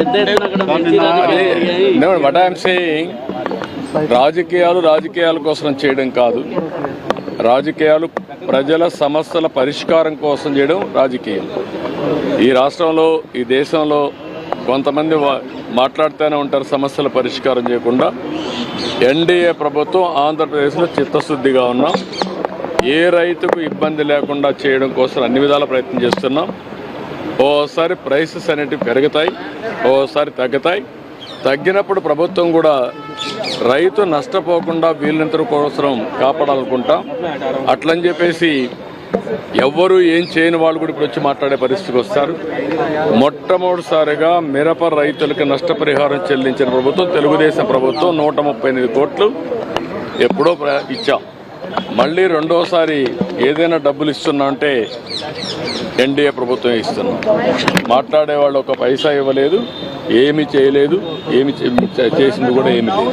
ఎత్తున అక్కడ మిర్చి రాజకీయాలు రాజకీయాలు కోసం చేయడం కాదు. రాజకీయాలు ప్రజల సమస్యల పరిష్కారం కోసం చేయడం రాజకీయం. ఈ రాష్ట్రంలో ఈ దేశంలో కొంతమంది మాట్లాడుతూనే ఉంటారు సమస్యల పరిష్కారం చేయకుండా. ఎన్డీఏ ప్రభుత్వం ఆంధ్రప్రదేశ్లో చిత్తశుద్ధిగా ఉన్నాం. ఏ రైతుకు ఇబ్బంది లేకుండా చేయడం కోసం అన్ని విధాల ప్రయత్నం చేస్తున్నాం. ఓసారి ప్రైసెస్ అనేటివి పెరుగుతాయి. ఓసారి తగ్గుతాయి. తగ్గినప్పుడు ప్రభుత్వం కూడా రైతు నష్టపోకుండా వీళ్ళంత కోసం కాపాడాలనుకుంటాం. అట్లని చెప్పేసి ఎవ్వరు ఏం చేయని వాళ్ళు కూడా ఇప్పుడు వచ్చి మాట్లాడే పరిస్థితికి వస్తారు. మొట్టమొదటిసారిగా మిరప రైతులకు నష్టపరిహారం చెల్లించిన ప్రభుత్వం తెలుగుదేశం ప్రభుత్వం నూట ముప్పై ఎనిమిది కోట్లు ఎప్పుడో ఇచ్చాం. మళ్ళీ రెండోసారి ఏదైనా డబ్బులు ఇస్తున్నా అంటే ఎన్డీఏ ప్రభుత్వం ఇస్తున్నాం. మాట్లాడే వాళ్ళు ఒక పైసా ఇవ్వలేదు ఏమి చేయలేదు ఏమి చేసింది కూడా ఏమి లేదు.